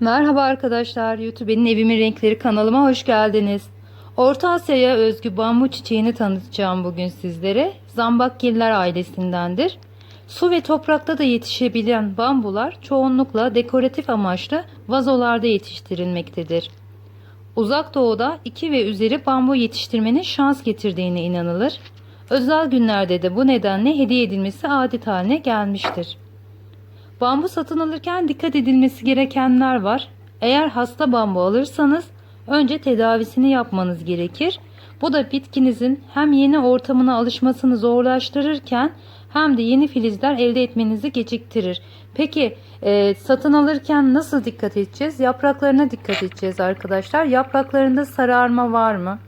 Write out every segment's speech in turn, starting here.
Merhaba arkadaşlar, YouTube'nin Evimin Renkleri kanalıma hoş geldiniz. Orta Asya'ya özgü bambu çiçeğini tanıtacağım bugün sizlere. Zambakgiller ailesindendir. Su ve toprakta da yetişebilen bambular çoğunlukla dekoratif amaçlı vazolarda yetiştirilmektedir. Uzak Doğu'da iki ve üzeri bambu yetiştirmenin şans getirdiğine inanılır. Özel günlerde de bu nedenle hediye edilmesi adet haline gelmiştir. Bambu satın alırken dikkat edilmesi gerekenler var. Eğer hasta bambu alırsanız önce tedavisini yapmanız gerekir. Bu da bitkinizin hem yeni ortamına alışmasını zorlaştırırken hem de yeni filizler elde etmenizi geciktirir. Peki e, satın alırken nasıl dikkat edeceğiz? Yapraklarına dikkat edeceğiz arkadaşlar. Yapraklarında sararma var mı?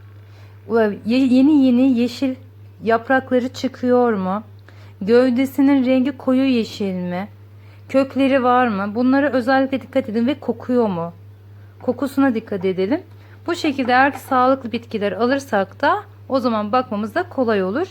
Ye- Yeni yeni yeşil yaprakları çıkıyor mu? Gövdesinin rengi koyu yeşil mi? Kökleri var mı? Bunlara özellikle dikkat edin ve kokuyor mu? Kokusuna dikkat edelim. Bu şekilde eğer sağlıklı bitkiler alırsak da o zaman bakmamız da kolay olur.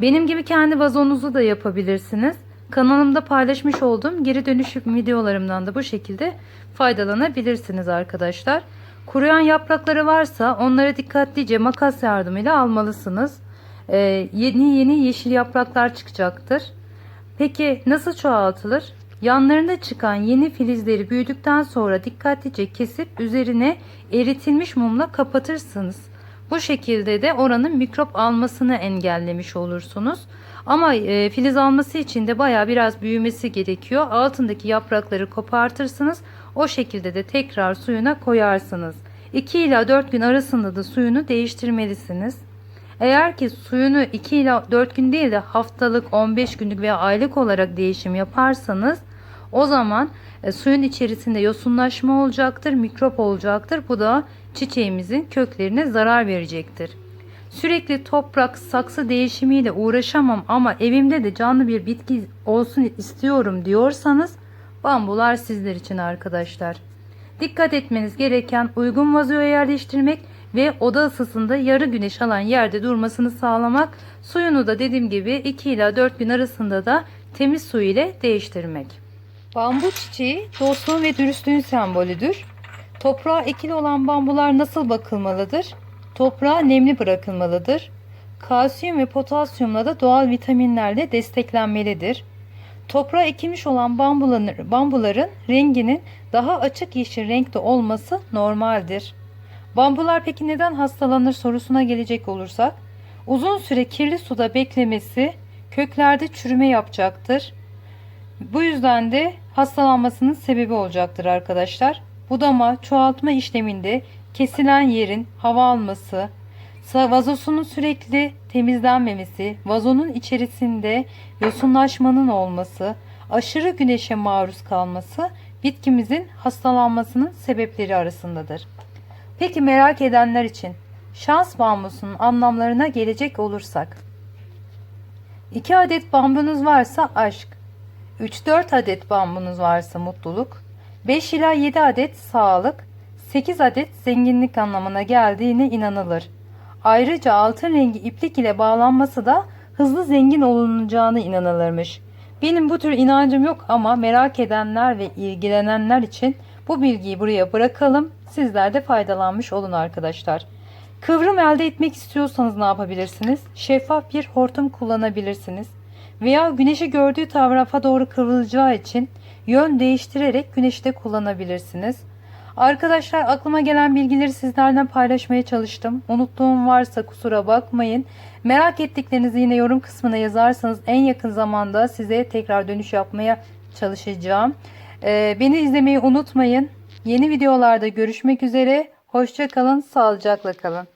Benim gibi kendi vazonuzu da yapabilirsiniz. Kanalımda paylaşmış olduğum geri dönüşüm videolarımdan da bu şekilde faydalanabilirsiniz arkadaşlar. Kuruyan yaprakları varsa onları dikkatlice makas yardımıyla almalısınız. Ee, yeni yeni yeşil yapraklar çıkacaktır. Peki nasıl çoğaltılır? Yanlarında çıkan yeni filizleri büyüdükten sonra dikkatlice kesip üzerine eritilmiş mumla kapatırsınız. Bu şekilde de oranın mikrop almasını engellemiş olursunuz. Ama e, filiz alması için de baya biraz büyümesi gerekiyor. Altındaki yaprakları kopartırsınız. O şekilde de tekrar suyuna koyarsınız. 2 ila 4 gün arasında da suyunu değiştirmelisiniz. Eğer ki suyunu 2 ila 4 gün değil de haftalık, 15 günlük veya aylık olarak değişim yaparsanız o zaman e, suyun içerisinde yosunlaşma olacaktır, mikrop olacaktır. Bu da çiçeğimizin köklerine zarar verecektir. Sürekli toprak, saksı değişimiyle uğraşamam ama evimde de canlı bir bitki olsun istiyorum diyorsanız bambular sizler için arkadaşlar. Dikkat etmeniz gereken uygun vazoya yerleştirmek ve oda ısısında yarı güneş alan yerde durmasını sağlamak. Suyunu da dediğim gibi 2 ila 4 gün arasında da temiz su ile değiştirmek. Bambu çiçeği dostluğun ve dürüstlüğün sembolüdür. Toprağa ekili olan bambular nasıl bakılmalıdır? Toprağa nemli bırakılmalıdır. Kalsiyum ve potasyumla da doğal vitaminlerle desteklenmelidir. Toprağa ekilmiş olan bambuların, bambuların renginin daha açık yeşil renkte olması normaldir. Bambular peki neden hastalanır sorusuna gelecek olursak, uzun süre kirli suda beklemesi köklerde çürüme yapacaktır. Bu yüzden de hastalanmasının sebebi olacaktır arkadaşlar. Budama, çoğaltma işleminde kesilen yerin hava alması, vazosunun sürekli temizlenmemesi, vazonun içerisinde yosunlaşmanın olması, aşırı güneşe maruz kalması bitkimizin hastalanmasının sebepleri arasındadır. Peki merak edenler için şans bambusunun anlamlarına gelecek olursak 2 adet bambunuz varsa aşk, 3-4 adet bambunuz varsa mutluluk, 5 ila 7 adet sağlık, 8 adet zenginlik anlamına geldiğine inanılır. Ayrıca altın rengi iplik ile bağlanması da hızlı zengin olunacağına inanılırmış. Benim bu tür inancım yok ama merak edenler ve ilgilenenler için bu bilgiyi buraya bırakalım. Sizler de faydalanmış olun arkadaşlar. Kıvrım elde etmek istiyorsanız ne yapabilirsiniz? Şeffaf bir hortum kullanabilirsiniz. Veya güneşi gördüğü tarafa doğru kıvrılacağı için yön değiştirerek güneşi de kullanabilirsiniz. Arkadaşlar aklıma gelen bilgileri sizlerden paylaşmaya çalıştım. Unuttuğum varsa kusura bakmayın. Merak ettiklerinizi yine yorum kısmına yazarsanız en yakın zamanda size tekrar dönüş yapmaya çalışacağım. Ee, beni izlemeyi unutmayın. Yeni videolarda görüşmek üzere. Hoşça kalın, sağlıcakla kalın.